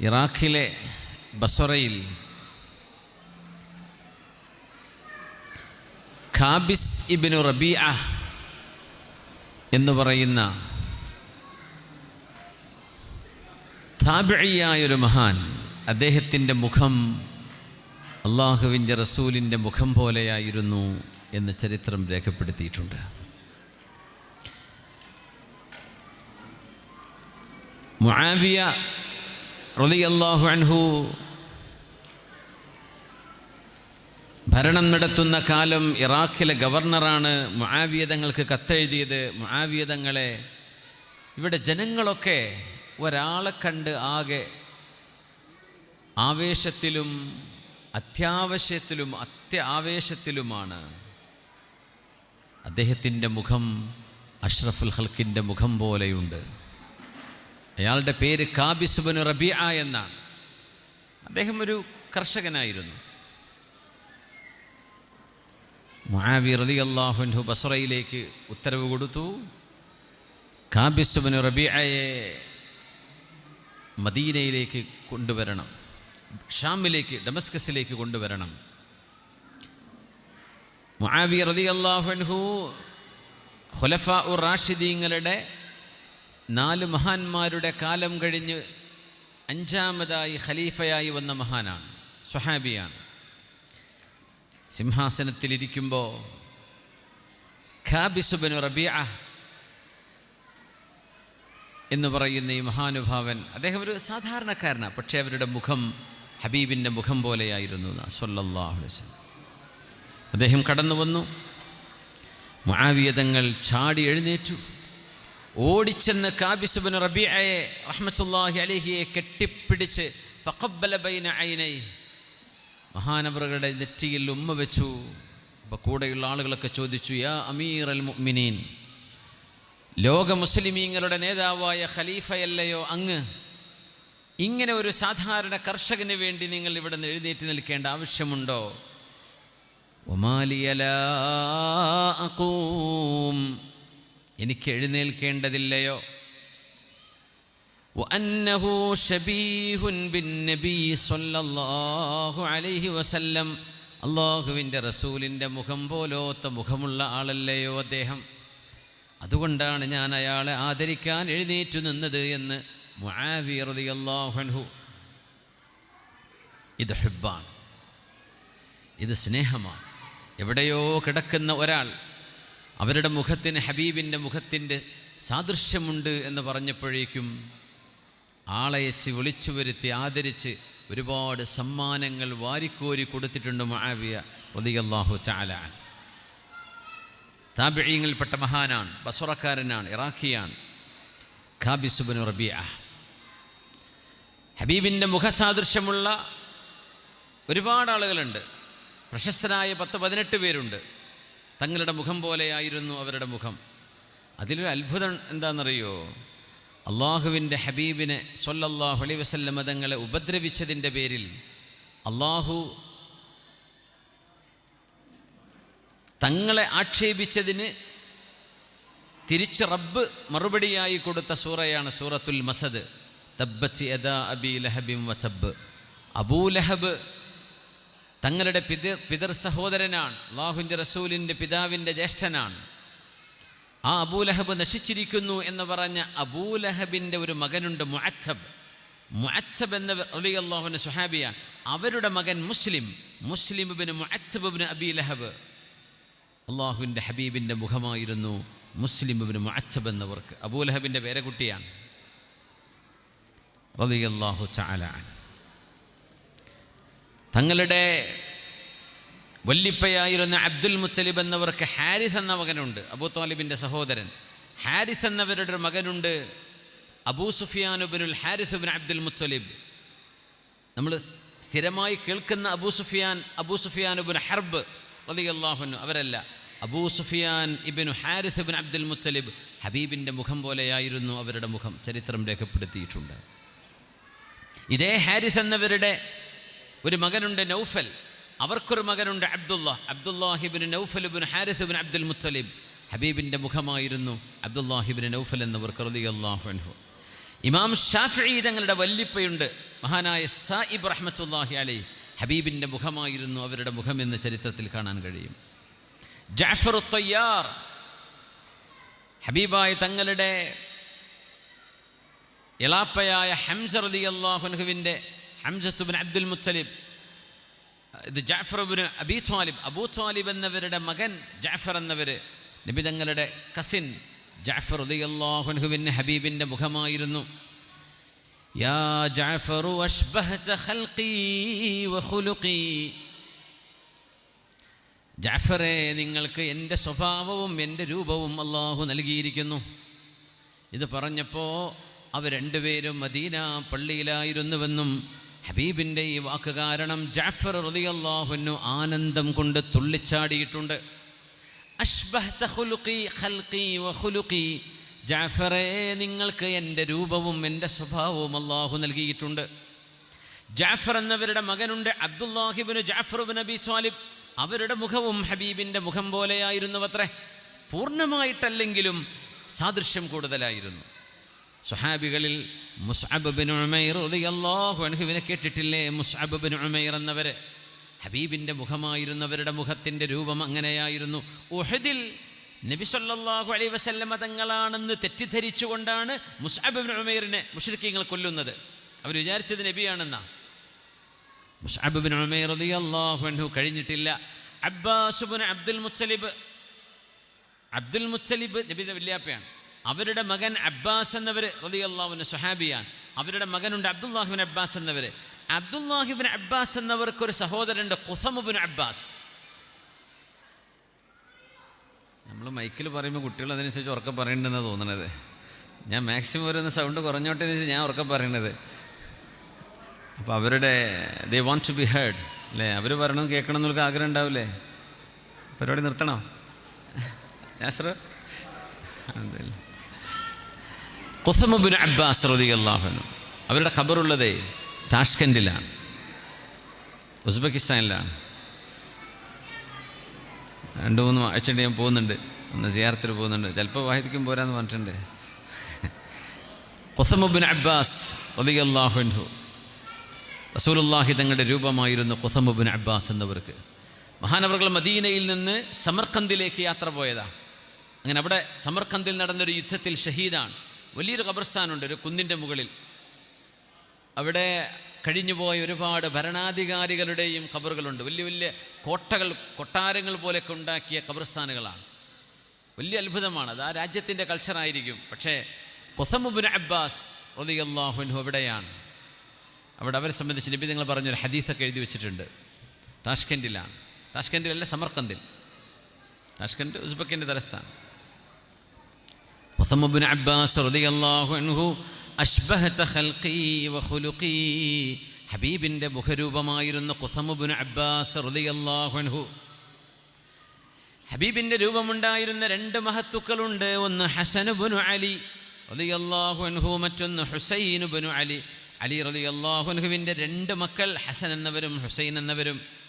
ഇറാഖിലെ ബസറയിൽ ഖാബിസ് ഇബിനു റബിയ എന്ന് പറയുന്ന താബിഴിയായൊരു മഹാൻ അദ്ദേഹത്തിന്റെ മുഖം അള്ളാഹുവിന്റെ റസൂലിന്റെ മുഖം പോലെയായിരുന്നു എന്ന് ചരിത്രം രേഖപ്പെടുത്തിയിട്ടുണ്ട്. മുആവിയ റളിയല്ലാഹു അൻഹു ഭരണം നടത്തുന്ന കാലം ഇറാഖിലെ ഗവർണറാണ് മുആവിയതങ്ങൾക്ക് കത്തെഴുതിയത്. മുആവിയതങ്ങളെ ഇവിടെ ജനങ്ങളൊക്കെ ഒരാളെ കണ്ട് ആകെ ആവേശത്തിലും അത്യാവശ്യത്തിലും അത്യാവേശത്തിലുമാണ്. അദ്ദേഹത്തിന്റെ മുഖം അഷ്റഫുൽ ഹൽക്കിന്റെ മുഖം പോലെയുണ്ട്. അയാളുടെ പേര് കാബിസുബനു റബിയ എന്നാണ്. അദ്ദേഹം ഒരു കർഷകനായിരുന്നു. മുആവി റതി അള്ളാഹുൻഹു ബസറയിലേക്ക് ഉത്തരവ് കൊടുത്തു. കാബിസുബനു റബിയയെ മദീനയിലേക്ക് കൊണ്ടുവരണം. ഷാമിലേക്ക് ഡമസ്കസിലേക്ക് കൊണ്ടുവരണം. മുആവി റതി അള്ളാഹുൻഹു ഖുലഫ ഉർ റാഷിദീങ്ങളുടെ നാല് മഹാന്മാരുടെ കാലം കഴിഞ്ഞ് അഞ്ചാമതായി ഖലീഫയായി വന്ന മഹാനാണ് സ്വഹാബിയാണ്. സിംഹാസനത്തിലിരിക്കുമ്പോൾ ഖാബിസുബനു റബിയ എന്ന് പറയുന്ന ഈ മഹാനുഭാവൻ അദ്ദേഹം ഒരു സാധാരണക്കാരനാണ് പക്ഷേ അവരുടെ മുഖം ഹബീബിന്റെ മുഖം പോലെയായിരുന്നു സൊല്ലാഹു വസല്ലം. അദ്ദേഹം കടന്നു വന്നു മാവിയതങ്ങൾ ചാടി എഴുന്നേറ്റു. ഓടിച്ചെന്ന് കാബിസുബിൻ റബിയെ റഹ്മത്തുല്ലാഹി അലഹിയെ കെട്ടിപ്പിടിച്ച് ബൈന മഹാനവറുകളുടെ നെറ്റിയിൽ ഉമ്മ വെച്ചു. അപ്പോൾ കൂടെയുള്ള ആളുകളൊക്കെ ചോദിച്ചു യാ അമീർ അൽ മുഅ്മിനീൻ ലോക മുസ്ലിമീങ്ങളുടെ നേതാവായ ഖലീഫയല്ലയോ അങ്ങ്? ഇങ്ങനെ ഒരു സാധാരണ കർഷകന് വേണ്ടി നിങ്ങൾ ഇവിടെ നിന്ന് എഴുന്നേറ്റ് നിൽക്കേണ്ട ആവശ്യമുണ്ടോ? ഒമാലിയലാ എനിക്ക് എഴുന്നേൽക്കേണ്ടതില്ലയോ وأنه شبيه بالنبي صلى الله عليه وسلم അള്ളാഹുവിൻ്റെ റസൂലിൻ്റെ മുഖം പോലോത്ത മുഖമുള്ള ആളല്ലയോ അദ്ദേഹം അതുകൊണ്ടാണ് ഞാൻ അയാളെ ആദരിക്കാൻ എഴുന്നേറ്റു നിന്നത് എന്ന് മുആവിയറിയാഹു ഇത് ഹെബ്ബാണ് ഇത് സ്നേഹമാണ് എവിടെയോ കിടക്കുന്ന ഒരാൾ അവരുടെ മുഖത്തിന് ഹബീബിന്റെ മുഖത്തിന്റെ സാദൃശ്യമുണ്ട് എന്ന് പറഞ്ഞപ്പോഴേക്കും ആളയച്ച് വിളിച്ചു വരുത്തി ആദരിച്ച് ഒരുപാട് സമ്മാനങ്ങൾ വാരിക്കോരി കൊടുത്തിട്ടുണ്ട് മഹാവിയ റതിയല്ലാഹു ചാലാൻ താബിഴിയങ്ങളിൽപ്പെട്ട മഹാനാണ് ബസുറക്കാരനാണ് ഇറാഖിയാണ് ഖാബിസുബനു റബിയ ഹബീബിന്റെ മുഖസാദൃശ്യമുള്ള ഒരുപാട് ആളുകളുണ്ട്. പ്രശസ്തരായ പത്ത് പതിനെട്ട് പേരുണ്ട്. തങ്ങളുടെ മുഖം പോലെയായിരുന്നു അവരുടെ മുഖം. അതിലൊരു അത്ഭുതം എന്താണെന്നറിയോ? അള്ളാഹുവിന്റെ ഹബീബിനെ സൊല്ലല്ലാഹു അലൈ വസല്ലമ തങ്ങളെ ഉപദ്രവിച്ചതിന്റെ പേരിൽ അള്ളാഹു തങ്ങളെ ആക്ഷേപിച്ചതിന് തിരിച്ച് റബ്ബ് മറുപടിയായി കൊടുത്ത സൂറയാണ് സൂറത്തുൽ മസദ്. തബ്ബത്തി അബി ലഹബിം വതബ് അബൂലഹബ് തങ്ങളുടെ പിതൃ പിതൃ സഹോദരനാണ്. അള്ളാഹുവിന്റെ റസൂലിന്റെ പിതാവിന്റെ ജ്യേഷ്ഠനാണ്. ആ അബൂലഹബ് നശിച്ചിരിക്കുന്നു എന്ന് പറഞ്ഞ അബൂലഹബിന്റെ ഒരു മകനുണ്ട് മുഅത്തബ്. മുഅത്തബ് എന്ന അലി അള്ളാഹുവിന്റെ സുഹാബിയാണ് അവരുടെ മകൻ മുസ്ലിം. മുസ്ലിമിന് മുഅത്തബിന് അബി ലഹബ്. അള്ളാഹുവിന്റെ ഹബീബിന്റെ മുഖമായിരുന്നു മുസ്ലിമിന് മുഅത്തബ് എന്നവർക്ക്. അബൂലഹബിന്റെ പേരക്കുട്ടിയാണ്. തആല അൻഹു. തങ്ങളുടെ വല്ലിപ്പയായിരുന്ന അബ്ദുൽ മുത്തലിബ് എന്നവർക്ക് ഹാരിസ് എന്ന മകനുണ്ട്. അബൂ താലിബിന്റെ സഹോദരൻ. ഹാരിസ് എന്നവരുടെ ഒരു മകനുണ്ട് അബൂ സുഫിയാനുബിനുൽ ഹാരിസ് ബിൻ അബ്ദുൽ മുത്തലിബ്. നമ്മൾ സ്ഥിരമായി കേൾക്കുന്ന അബൂ സുഫിയാൻ അബൂ സുഫിയാനുബിൻ ഹർബ് റളിയല്ലാഹുനു അവരല്ല. അബൂ സുഫിയാൻ ഇബിനു ഹാരിസ് ബിൻ അബ്ദുൽ മുത്തലിബ് ഹബീബിന്റെ മുഖം പോലെയായിരുന്നു അവരുടെ മുഖം ചരിത്രം രേഖപ്പെടുത്തിയിട്ടുണ്ട്. ഇതേ ഹാരിസ് എന്നവരുടെ ഒരു മകനുണ്ട് നൗഫൽ. അവർക്കൊരു മകനുണ്ട് അബ്ദുള്ള അബ്ദുല്ലാഹിബിൻ നൗഫൽ ബിൻ ഹാരിസ് ബിൻ അബ്ദുൽ മുത്തലിബ്. ഹബീബിന്റെ മുഖമായിരുന്നു അബ്ദുല്ലാഹിബിൻ നൗഫൽ എന്നവർക്ക് റളിയല്ലാഹു അള്ളാഹു ഇമാം ഷാഫി തങ്ങളുടെ വല്ലിപ്പയുണ്ട്. മഹാനായ സായിബ് റഹ്മത്തുല്ലാഹി അലൈ ഹബീബിന്റെ മുഖമായിരുന്നു അവരുടെ മുഖം മുഖമെന്ന് ചരിത്രത്തിൽ കാണാൻ കഴിയും. ജാഫർ തയ്യാർ ഹബീബായ തങ്ങളുടെ എളാപ്പയായ ഹംസർ അലി അള്ളാഹുൻഹുവിന്റെ ഹംസത്തുബിൻ അബ്ദുൽ മുത്തലിബ് ഇത് ജാഫർബിന് അബി ത്വാലിബ് അബൂ ത്വാലിബ് എന്നവരുടെ മകൻ ജാഫർ എന്നവർ നബി തങ്ങളുടെ കസിൻ ജാഫർ അള്ളാഹുൻഹുവിന് ഹബീബിന്റെ മുഖമായിരുന്നു. യാ ജാഫറു അഷ്ബഹത ഖൽഖി ജാഫറെ നിങ്ങൾക്ക് എന്റെ സ്വഭാവവും എന്റെ രൂപവും അള്ളാഹു നൽകിയിരിക്കുന്നു. ഇത് പറഞ്ഞപ്പോൾ അവർ രണ്ടുപേരും മദീന പള്ളിയിലായിരുന്നുവെന്നും ഹബീബിന്റെ ഈ വാക്ക് കാരണം ജാഫർ റതിയല്ലാഹുനു ആനന്ദം കൊണ്ട് തുള്ളിച്ചാടിയിട്ടുണ്ട്. ജാഫറെ നിങ്ങൾക്ക് എന്റെ രൂപവും എന്റെ സ്വഭാവവും അള്ളാഹു നൽകിയിട്ടുണ്ട്. ജാഫർ എന്നവരുടെ മകനുണ്ട് അബ്ദുല്ലാഹിബിന് ജാഫർ നബി ത്വാലിബ്. അവരുടെ മുഖവും ഹബീബിന്റെ മുഖം പോലെയായിരുന്നു അത്രേ പൂർണമായിട്ടല്ലെങ്കിലും സാദൃശ്യം കൂടുതലായിരുന്നു. സുഹാബികളിൽ മുസ്അബ് ബിൻ ഉമൈർ റളിയല്ലാഹു അൻഹുവിനെ കേട്ടിട്ടില്ലേ? മുസ്അബ് ബിൻ ഉമൈർ എന്നവര്. ഹബീബിന്റെ മുഖമായിരുന്നവരുടെ മുഖത്തിന്റെ രൂപം അങ്ങനെയായിരുന്നു. ഉഹദിൽ നബിസൊല്ലാഹു അലൈ വസല്ലമ തങ്ങളാണെന്ന് തെറ്റിദ്ധരിച്ചുകൊണ്ടാണ് മുസ്അബ് ബിൻ ഉമൈറിനെ മുഷ്രിക്കീങ്ങൾ കൊല്ലുന്നത്. അവർ വിചാരിച്ചത് നബിയാണെന്നാ. മുസ്അബ് ബിൻ ഉമൈർ റളിയല്ലാഹു അൻഹു കഴിഞ്ഞിട്ടില്ല. അബ്ബാസ് ബിൻ അബ്ദുൽ മുത്തലിബ്. അബ്ദുൽ മുത്തലിബ് നബിയുടെ വല്യാപ്പയാണ്. അവരുടെ മകൻ അബ്ബാസ് എന്നവർ റളിയല്ലാഹുവിന് സുഹാബിയാണ് അവരുടെ മകനുണ്ട് അബ്ദുല്ലാഹിബിൻ അബ്ബാസ് എന്നവർ അബ്ദുല്ലാഹിബിൻ അബ്ബാസ് എന്നവർക്ക് ഒരു സഹോദരനുണ്ട് കുസമുബിൻ അബ്ബാസ്. നമ്മൾ മൈക്കിൽ പറയുമ്പോൾ കുട്ടികൾ അതിനനുസരിച്ച് ഉറക്കം പറയണ്ടെന്നാണ് തോന്നണത്. ഞാൻ മാക്സിമം ഒരു സൗണ്ട് കുറഞ്ഞോട്ടെ എന്ന് വെച്ചാൽ ഞാൻ ഉറക്കം പറയണത്. അപ്പോൾ അവരുടെ they want to be heard അല്ലേ? അവർ പറയണം കേൾക്കണം എന്നൊക്കെ ആഗ്രഹം ഉണ്ടാവില്ലേ പരിപാടി നിർത്തണോ? യാസർ? കുസമുബിൻ അബ്ബാസ് റതി റളിയല്ലാഹു അവരുടെ ഖബറുള്ളതേ താഷ്കൻഡിലാണ്. ഉസ്ബെക്കിസ്ഥാനിലാണ്. രണ്ട് മൂന്ന് ആഴ്ചയുടെ ഞാൻ പോകുന്നുണ്ട്. ഒന്ന് ജിയാർത്തിൽ പോകുന്നുണ്ട്. ചിലപ്പോൾ വാഹിദിക്കും പോരാന്ന് പറഞ്ഞിട്ടുണ്ട്. കൊസമുബിൻ അബ്ബാസ് റതി റളിയല്ലാഹു റസൂലുള്ളാഹി തങ്ങളുടെ രൂപമായിരുന്നു കൊസമുബിൻ അബ്ബാസ് എന്നവർക്ക്. മഹാനവർകൾ മദീനയിൽ നിന്ന് സമർക്കന്തിലേക്ക് യാത്ര പോയതാണ് അങ്ങനെ അവിടെ സമർക്കന്തിൽ നടന്നൊരു യുദ്ധത്തിൽ ഷഹീദാണ്. വലിയൊരു ഖബർസ്ഥാനുണ്ട് ഒരു കുന്നിന്റെ മുകളിൽ. അവിടെ കഴിഞ്ഞുപോയ ഒരുപാട് ഭരണാധികാരികളുടെയും ഖബറുകളുണ്ട് വലിയ വലിയ കോട്ടകൾ കൊട്ടാരങ്ങൾ പോലെയൊക്കെ ഉണ്ടാക്കിയ ഖബർസ്ഥാനുകളാണ് വലിയ അത്ഭുതമാണ്. അത് ആ രാജ്യത്തിന്റെ കൾച്ചറായിരിക്കും. പക്ഷേ കൊസമുബുൻ അബ്ബാസ് അള്ളാഹുൻ എവിടെയാണ് അവിടെ അവരെ സംബന്ധിച്ച് നബി നിങ്ങൾ പറഞ്ഞൊരു ഹദീഫൊക്കെ എഴുതി വെച്ചിട്ടുണ്ട്. താഷ്കൻഡിലാണ് താഷ്കൻഡിലല്ല സമർക്കന്തിൽ താഷ്കൻഡ് ഉസ്ബക്കിന്റെ തലസ്ഥാനം. ബിൻ അബ്ബാസ് റളിയല്ലാഹു അൻഹു അഷ്ബഹത ഖൽഖി വഖുലുഖി ഹബീബിന്റെ മുഖരൂപമായിരുന്ന കുസമുബിൻ അബ്ബാസ് റളിയല്ലാഹു അൻഹു. ഹബീബിന്റെ രൂപമുണ്ടായിരുന്ന രണ്ട് മഹത്തുക്കളുണ്ട്. ഒന്ന് ഹസനുബുനു അലി റളിയല്ലാഹു അൻഹു മറ്റൊന്ന് ഹുസൈനുബുനു അലി. അലി റളിയല്ലാഹു അൻഹുവിന്റെ രണ്ട് മക്കൾ ഹസൻ എന്നവരും ഹുസൈൻ എന്നവരും.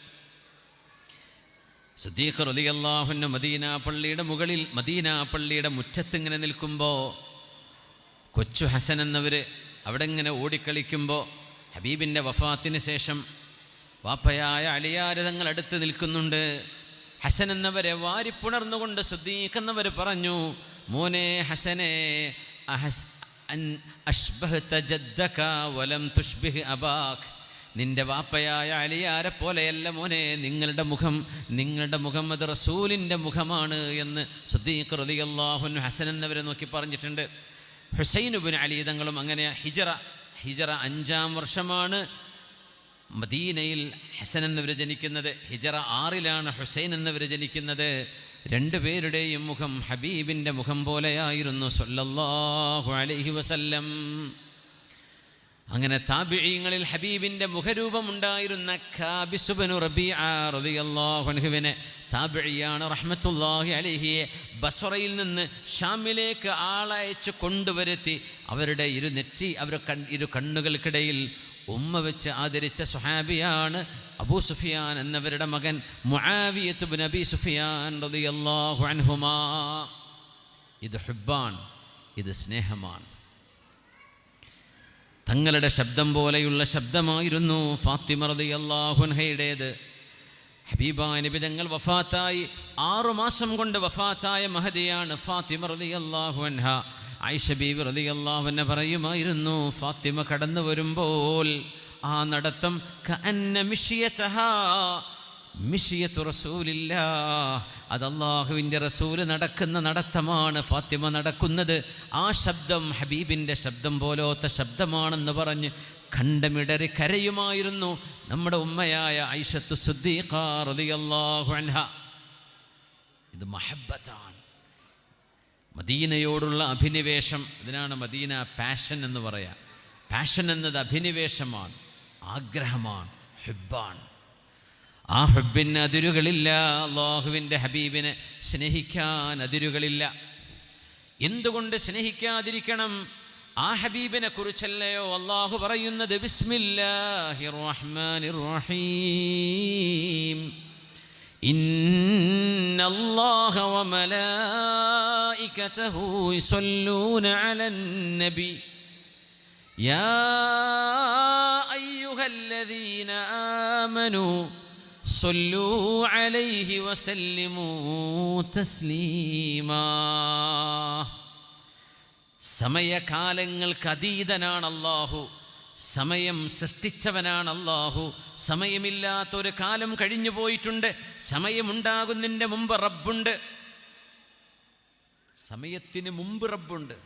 സുദ്ദീഖ് റളിയല്ലാഹുവിന് മദീന പള്ളിയുടെ മുകളിൽ മദീന പള്ളിയുടെ മുറ്റത്ത് ഇങ്ങനെ നിൽക്കുമ്പോൾ കൊച്ചു ഹസൻ എന്നവർ അവിടെ ഇങ്ങനെ ഓടിക്കളിക്കുമ്പോൾ ഹബീബിന്റെ വഫാത്തിന് ശേഷം വാപ്പയായ അളിയാരതങ്ങൾ അടുത്ത് നിൽക്കുന്നുണ്ട്. ഹസൻ എന്നവരെ വാരിപ്പുണർന്നുകൊണ്ട് സുദ്ദീഖ് എന്നവർ പറഞ്ഞു മോനെ ഹസനെ അഹസ് അൻ അഷ്ബഹ് തജദ്ദക വലം തുഷ്ബിഹ് അബാഖ്. നിന്റെ വാപ്പയായ അലിയാരെ പോലെയല്ല മോനെ നിങ്ങളുടെ മുഖം നിങ്ങളുടെ മുഖം അത് റസൂലിന്റെ മുഖമാണ് എന്ന് സുദ്ദീഖ് റതിയല്ലാഹുൻ ഹസൻ എന്നവരെ നോക്കി പറഞ്ഞിട്ടുണ്ട്. ഹുസൈനുബിൻ അലി തങ്ങളും അങ്ങനെ ഹിജറ ഹിജറ അഞ്ചാം വർഷമാണ് മദീനയിൽ ഹസൻ എന്നവർ ജനിക്കുന്നത്. ഹിജറ ആറിലാണ് ഹുസൈൻ എന്നവർ ജനിക്കുന്നത്. രണ്ടുപേരുടെയും മുഖം ഹബീബിന്റെ മുഖം പോലെയായിരുന്നു. സൊല്ലാഹു അലഹി വസല്ലം. അങ്ങനെ താബിഴിയങ്ങളിൽ ഹബീബിന്റെ മുഖരൂപം ഉണ്ടായിരുന്ന ഖാബിസുബനു റബിഅള്ളാഹുവിനെ താബിഴിയാണ് റഹ്മത്തുല്ലാഹി അലിഹിയെ ബസറയിൽ നിന്ന് ഷാമിലേക്ക് ആളയച്ച് കൊണ്ടുവരുത്തി അവരുടെ ഇരു നെറ്റി അവർ കൺ ഇരു കണ്ണുകൾക്കിടയിൽ ഉമ്മ വെച്ച് ആദരിച്ച സുഹാബിയാണ് അബൂ സുഫിയാൻ എന്നവരുടെ മകൻ മുആവിയത്ത് നബി സുഫിയാൻ റളിയല്ലാഹു അൻഹുമാ. ഇത് ഹുബാൻ ഇത് സ്നേഹമാണ്. തങ്ങളുടെ ശബ്ദം പോലെയുള്ള ശബ്ദമായിരുന്നു ഫാത്തിമ അള്ളാഹുൻഹയുടേത് ഹബീബ നബി തങ്ങൾ വഫാത്തായി ആറുമാസം കൊണ്ട് വഫാത്തായ മഹതിയാണ് ഫാത്തിമ റളിയല്ലാഹു അൻഹ. ആയിഷ ബീബി റളിയല്ലാഹു അൻഹ പറയുമായിരുന്നു ഫാത്തിമ കടന്നു വരുമ്പോൾ ആ നടത്തം മിഷിയത്തു റസൂൽ നടക്കുന്ന നടത്തമാണ്. ഫാത്തിമ നടക്കുന്നത് ആ ശബ്ദം ഹബീബിന്റെ ശബ്ദം പോലോത്ത ശബ്ദമാണെന്ന് പറഞ്ഞ് കണ്ടമിടറി കരയുമായിരുന്നു നമ്മുടെ ഉമ്മയായ ഐഷത്തു ഇത് മഹബത്താണ് മദീനയോടുള്ള അഭിനിവേശം ഇതിനാണ് മദീന പാഷൻ എന്ന് പറയാം. പാഷൻ എന്നത് അഭിനിവേശമാണ് ആഗ്രഹമാണ് ഹെബ്ബാണ്. ആ ഹെബിന് അതിരുകളില്ല അള്ളാഹുവിൻ്റെ ഹബീബിനെ സ്നേഹിക്കാൻ അതിരുകളില്ല എന്തുകൊണ്ട് സ്നേഹിക്കാതിരിക്കണം ആ ഹബീബിനെ കുറിച്ചല്ലയോ അള്ളാഹു പറയുന്നത് ബിസ്മില്ലാഹിർ റഹ്മാനിർ റഹീം إن الله وملائكته يصلون على النبي يا أيها الذين آمنوا صلوا عليه وسلموا تسليما സമയകാലങ്ങൾക്ക് അതീതനാണ് അള്ളാഹു സമയം സൃഷ്ടിച്ചവനാണ് അള്ളാഹു സമയമില്ലാത്തൊരു കാലം കഴിഞ്ഞു പോയിട്ടുണ്ട് സമയമുണ്ടാകുന്നതിൻ്റെ മുമ്പ് റബ്ബുണ്ട് സമയത്തിന് മുമ്പ് റബ്ബുണ്ട്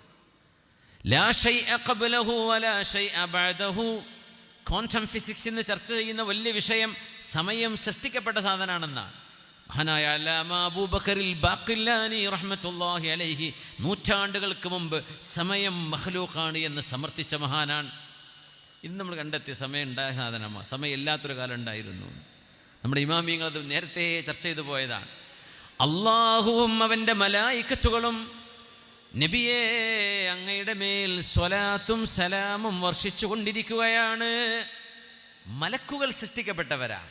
ലാ ഷൈഅ ഖബ്ലഹു വലാ ഷൈഅ ബഅദഹു ക്വാണ്ടം ഫിസിക്സ് എന്ന് ചർച്ച ചെയ്യുന്ന വലിയ വിഷയം സമയം സൃഷ്ടിക്കപ്പെട്ട സാധനമാണെന്നാണ്. മഹാനായ അബൂബക്കറിൽ ബാക്കില്ലാനി റഹ്മത്തുല്ലാഹി അലൈഹി നൂറ്റാണ്ടുകൾക്ക് മുമ്പ് സമയം മഹ്ലൂഖാണ് എന്ന് സമർത്ഥിച്ച മഹാനാണ്. ഇന്ന് നമ്മൾ കണ്ടെത്തിയ സമയം ഉണ്ടായ സാധനമാണ് സമയം ഇല്ലാത്തൊരു കാലം ഉണ്ടായിരുന്നു. നമ്മുടെ ഇമാമിയങ്ങൾ അത് നേരത്തെ ചർച്ച ചെയ്തു പോയതാണ്. അള്ളാഹുവും അവന്റെ മലായിക്കച്ചുകളും നബിയെ അങ്ങയുടെ മേൽ സ്വലാത്തും സലാമും വർഷിച്ചു കൊണ്ടിരിക്കുകയാണ്. മലക്കുകൾ സൃഷ്ടിക്കപ്പെട്ടവരാ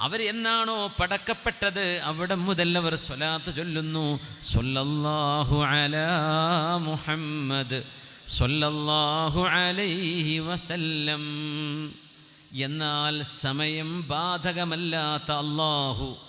അവർ എന്നാണോ പടക്കപ്പെട്ടത്? അവിടെ മുതൽ അവർ സ്വലാത്ത് ചൊല്ലുന്നു. സൊല്ലാഹു അലാ മുഹമ്മദ് സൊല്ലാഹു അലൈഹി വസല്ലം. എന്നാൽ സമയം ബാധകമല്ലാത്ത അള്ളാഹു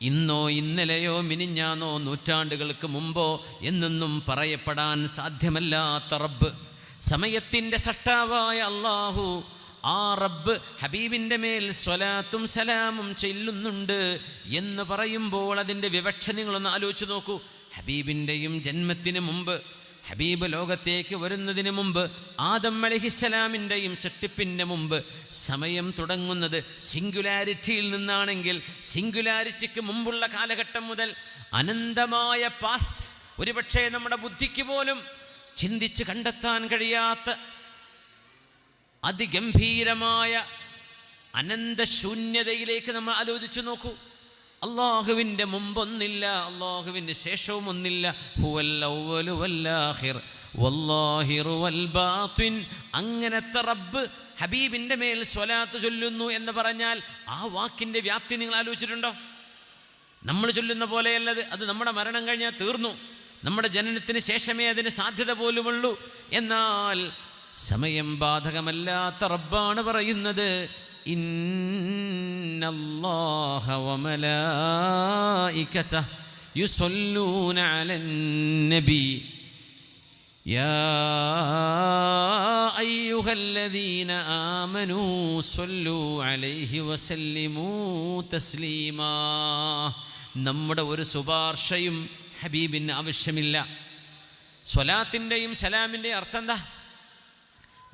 ഇന്നോ ഇന്നലെയോ മിനിഞ്ഞാന്നോ നൂറ്റാണ്ടുകൾക്ക് മുമ്പോ എന്നൊന്നും പറയപ്പെടാൻ സാധ്യമല്ലാത്ത റബ്ബ്. സമയത്തിന്റെ സട്ടാവായ അള്ളാഹു ആ റബ്ബ് ഹബീബിന്റെ മേൽ സ്വലാത്തും സലാമും ചെല്ലുന്നുണ്ട് എന്ന് പറയുമ്പോൾ അതിന്റെ വിവക്ഷ നിങ്ങളൊന്ന് ആലോചിച്ച് നോക്കൂ. ഹബീബിന്റെയും ജന്മത്തിന് മുമ്പ് ഹബീബ് ലോകത്തേക്ക് വരുന്നതിന് മുമ്പ് ആദം അലഹിസ്സലാമിന്റെയും സെട്ടിപ്പിന്റെ മുമ്പ് സമയം തുടങ്ങുന്നത് സിംഗുലാരിറ്റിയിൽ നിന്നാണെങ്കിൽ സിംഗുലാരിറ്റിക്ക് മുമ്പുള്ള കാലഘട്ടം മുതൽ അനന്തമായ പാസ്റ്റ് ഒരുപക്ഷെ നമ്മുടെ ബുദ്ധിക്ക് പോലും ചിന്തിച്ച് കണ്ടെത്താൻ കഴിയാത്ത അതിഗംഭീരമായ അനന്തശൂന്യതയിലേക്ക് നമ്മൾ ആലോചിച്ചു നോക്കൂ. അള്ളാഹുവിന്റെ മുമ്പൊന്നില്ല അള്ളാഹുവിന്റെ ശേഷവും ഒന്നില്ല ഹുവല്ലൗവലുവല്ലാഹിർ അങ്ങനത്തെ റബ്ബ് ഹബീബിന്റെ മേൽ സ്വലാത്ത് ചൊല്ലുന്നു എന്ന് പറഞ്ഞാൽ ആ വാക്കിന്റെ വ്യാപ്തി നിങ്ങൾ ആലോചിച്ചിട്ടുണ്ടോ? നമ്മൾ ചൊല്ലുന്ന പോലെയല്ലത് അത് നമ്മുടെ മരണം കഴിഞ്ഞാൽ തീർന്നു. നമ്മുടെ ജനനത്തിന് ശേഷമേ അതിന് സാധ്യത പോലുമുള്ളൂ. എന്നാൽ സമയം ബാധകമല്ലാത്ത റബ്ബാണ് പറയുന്നത് ഇന്നല്ലാഹ വമലായികതഹ യുസല്ലൂന അലൻ നബി يا أيها الذين آمنوا صلوا عليه وسلموا تسليما നമ്മുടെ ഒരു ശുപാർശയും ഹബീബിന് ആവശ്യമില്ല സ്വലാത്തിൻ്റെയും സലാമിൻ്റെയും അർത്ഥം എന്താ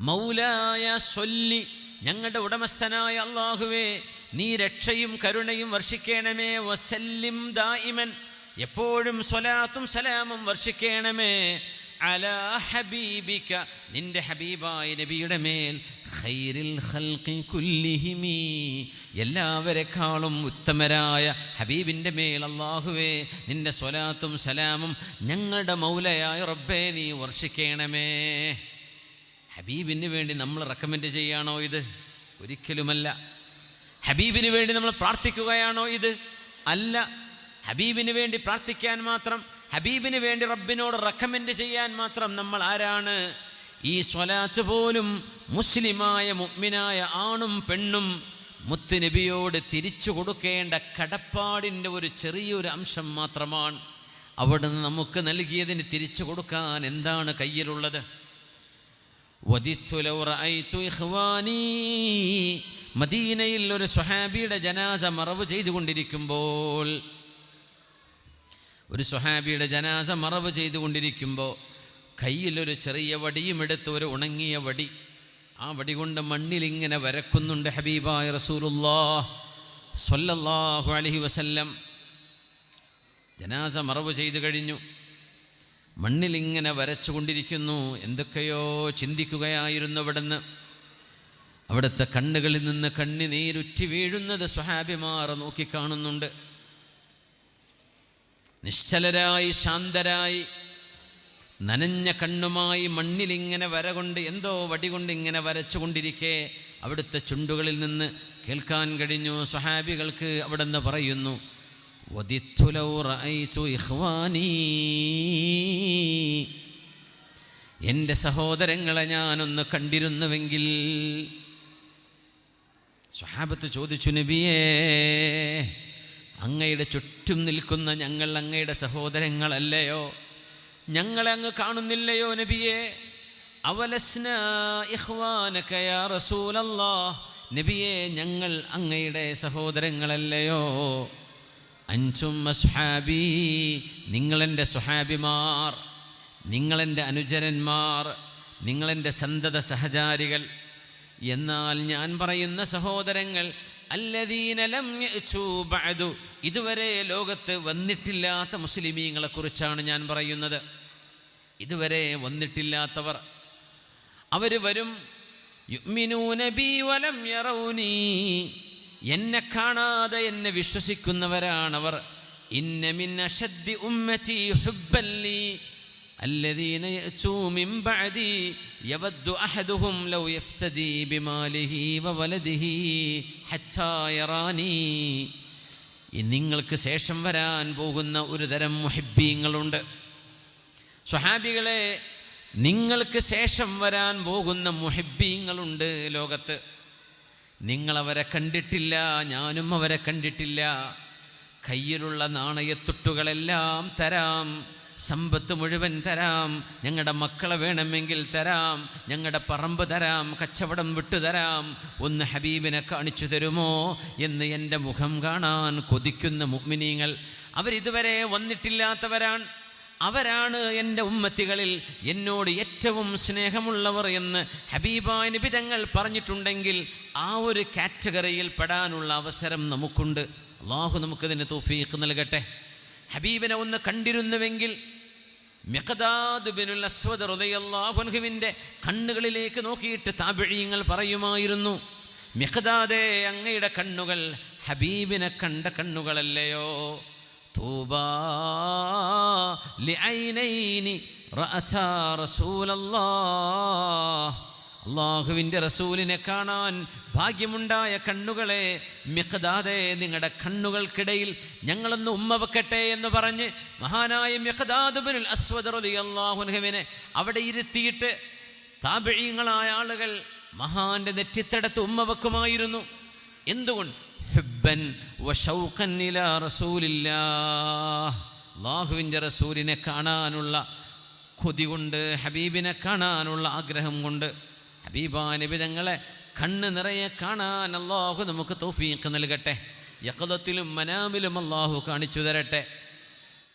മൗലായ സൊല്ലി ഞങ്ങളുടെ ഉടമസ്ഥനായ അള്ളാഹുവേ നീ രക്ഷയും കരുണയും വർഷിക്കണമേ. വസല്ലിം ദായിമൻ എപ്പോഴും സ്വലാത്തും സലാമും വർഷിക്കണമേ. അലാ ഹബീബിക. നിന്റെ ഹബീബായ നബിയുടെ മേൽ ഖൈരിൽ ഖൽഖി കുല്ലിഹിമി. എല്ലാവരെക്കാളും ഉത്തമരായ ഹബീബിന്റെ മേൽ അള്ളാഹുവേ നിന്റെ സ്വലാത്തും സലാമും ഞങ്ങളുടെ മൗലയായ റബ്ബേ നീ വർഷിക്കണമേ. ഹബീബിന് വേണ്ടി നമ്മൾ റെക്കമെൻഡ് ചെയ്യാണോ ഇത്? ഒരിക്കലുമല്ല. ഹബീബിന് വേണ്ടി നമ്മൾ പ്രാർത്ഥിക്കുകയാണോ ഇത്? അല്ല. ഹബീബിന് വേണ്ടി പ്രാർത്ഥിക്കാൻ മാത്രം ഹബീബിന് വേണ്ടി റബ്ബിനോട് റെക്കമെൻഡ് ചെയ്യാൻ മാത്രം നമ്മൾ ആരാണ്? ഈ സ്വലാത്ത് പോലും മുസ്ലിമായ മുഗ്മിനായ ആണും പെണ്ണും മുത്തുനബിയോട് തിരിച്ചു കൊടുക്കേണ്ട കടപ്പാടിന്റെ ഒരു ചെറിയൊരു അംശം മാത്രമാണ്. അവിടുന്ന് നമുക്ക് നൽകിയതിന് തിരിച്ചു കൊടുക്കാൻ എന്താണ് കയ്യിലുള്ളത്. മദീനയിൽ ഒരു സുഹാബിയുടെ ജനാസ മറവ് ചെയ്തുകൊണ്ടിരിക്കുമ്പോൾ ഒരു സുഹാബിയുടെ ജനാസ മറവ് ചെയ്തുകൊണ്ടിരിക്കുമ്പോൾ കയ്യിലൊരു ചെറിയ വടിയും എടുത്ത് ഒരു ഉണങ്ങിയ വടി ആ വടി കൊണ്ട് മണ്ണിലിങ്ങനെ വരക്കുന്നുണ്ട് ഹബീബായ റസൂലുല്ലാ സൊല്ലാഹു അലഹി വസല്ലം. ജനാസ മറവ് ചെയ്തു കഴിഞ്ഞു. മണ്ണിലിങ്ങനെ വരച്ചുകൊണ്ടിരിക്കുന്നു. എന്തൊക്കെയോ ചിന്തിക്കുകയായിരുന്നു അവിടുന്ന്. അവിടുത്തെ കണ്ണുകളിൽ നിന്ന് കണ്ണിനീരുറ്റി വീഴുന്നത് സ്വഹാബിമാർ നോക്കിക്കാണുന്നുണ്ട് നിശ്ചലരായി ശാന്തരായി നനഞ്ഞ കണ്ണുമായി മണ്ണിലിങ്ങനെ വരകൊണ്ട് എന്തോ വടികൊണ്ട് ഇങ്ങനെ വരച്ചുകൊണ്ടിരിക്കെ അവിടുത്തെ ചുണ്ടുകളിൽ നിന്ന് കേൾക്കാൻ കഴിഞ്ഞു സ്വഹാബികൾക്ക് നിന്ന് പറയുന്നു. എന്റെ സഹോദരങ്ങളെ ഞാനൊന്ന് കണ്ടിരുന്നുവെങ്കിൽ സ്വഹാബത്ത് ചോദിച്ചു നബിയേ അങ്ങയുടെ ചുറ്റും നിൽക്കുന്ന ഞങ്ങൾ അങ്ങയുടെ സഹോദരങ്ങളല്ലയോ? ഞങ്ങളെ അങ്ങ് കാണുന്നില്ലയോ നബിയെ? അവലസ്ന ഇഖ്വാനക യാ റസൂലല്ലാഹ്. നബിയെ ഞങ്ങൾ അങ്ങയുടെ സഹോദരങ്ങളല്ലയോ? അഞ്ചും അസ്ഹാബി നിങ്ങളെന്റെ സുഹാബിമാർ നിങ്ങളെന്റെ അനുചരന്മാർ നിങ്ങളെന്റെ സന്തത സഹചാരികൾ എന്നാൽ ഞാൻ പറയുന്ന സഹോദരങ്ങൾ ഇതുവരെ ലോകത്ത് വന്നിട്ടില്ലാത്ത മുസ്ലിമീങ്ങളെ കുറിച്ചാണ് ഞാൻ പറയുന്നത്. ഇതുവരെ വന്നിട്ടില്ലാത്തവർ. അവർ വരും വലം എന്നെ കാണാതെ എന്നെ വിശ്വസിക്കുന്നവരാണവർ. ഇന്നമിൻ അഷദ്ദി ഉമ്മച്ചി ബഅദി. يود أحدهم لو يفتدي بماله وولده حتى يراني ഈ നിങ്ങൾക്ക് ശേഷം വരാൻ പോകുന്ന ഒരു തരം മുഹിബീങ്ങളുണ്ട് സ്വഹാബികളെ നിങ്ങൾക്ക് ശേഷം വരാൻ പോകുന്ന മുഹിബീങ്ങളുണ്ട് ലോകത്ത് നിങ്ങളവരെ കണ്ടിട്ടില്ല ഞാനും അവരെ കണ്ടിട്ടില്ല കയ്യിലുള്ള നാണയത്തുട്ടുകളെല്ലാം തരാം സമ്പത്ത് മുഴുവൻ തരാം. ഞങ്ങളുടെ മക്കളെ വേണമെങ്കിൽ തരാം. ഞങ്ങളുടെ പറമ്പ് തരാം. കച്ചവടം വിട്ടു തരാം. ഒന്ന് ഹബീബിനെ കാണിച്ചു തരുമോ എന്ന് എന്റെ മുഖം കാണാൻ കൊതിക്കുന്ന മുഗ്മിനീങ്ങൾ. അവരിതുവരെ വന്നിട്ടില്ലാത്തവരാണ്. അവരാണ് എന്റെ ഉമ്മത്തികളിൽ എന്നോട് ഏറ്റവും സ്നേഹമുള്ളവർ എന്ന് ഹബീബായ നിബിതങ്ങൾ പറഞ്ഞിട്ടുണ്ടെങ്കിൽ ആ ഒരു കാറ്റഗറിയിൽ പെടാനുള്ള അവസരം നമുക്കുണ്ട്. അള്ളാഹു നമുക്കതിന് തൗഫീഖ് നൽകട്ടെ. ഹബീബിനെ ഒന്ന് കണ്ടിരുന്നുവെങ്കിൽ റളിയല്ലാഹുവിന്റെ കണ്ണുകളിലേക്ക് നോക്കിയിട്ട് താപിഴിയങ്ങൾ പറയുമായിരുന്നു മിഖദാദേ അങ്ങയുടെ കണ്ണുകൾ ഹബീബിനെ കണ്ട കണ്ണുകളല്ലയോ? തൂബാ അള്ളാഹുവിന്റെ റസൂലിനെ കാണാൻ ഭാഗ്യമുണ്ടായ കണ്ണുകളെ മിഖദാദെ നിങ്ങളുടെ കണ്ണുകൾക്കിടയിൽ ഞങ്ങളൊന്ന് ഉമ്മ വെക്കട്ടെ എന്ന് പറഞ്ഞ് മഹാനായ മിഖദാദുബിനുൽ അസ്വദ് അള്ളാഹുനഹുവിനെ അവിടെ ഇരുത്തിയിട്ട് താപിഴീങ്ങളായ ആളുകൾ മഹാന്റെ നെറ്റിത്തടത്ത് ഉമ്മ വെക്കുമായിരുന്നു എന്തുകൊണ്ട്? ഹിബ്ബൻ അള്ളാഹുവിന്റെ റസൂലിനെ കാണാനുള്ള കൊതി കൊണ്ട് ഹബീബിനെ കാണാനുള്ള ആഗ്രഹം കൊണ്ട് ഹബീബാ നബി തങ്ങളെ കണ്ണ് നിറയെ കാണാൻ അള്ളാഹു നമുക്ക് തോഫീക്ക് നൽകട്ടെ. യക്കലത്തിലും മനാമിലും അള്ളാഹു കാണിച്ചു തരട്ടെ.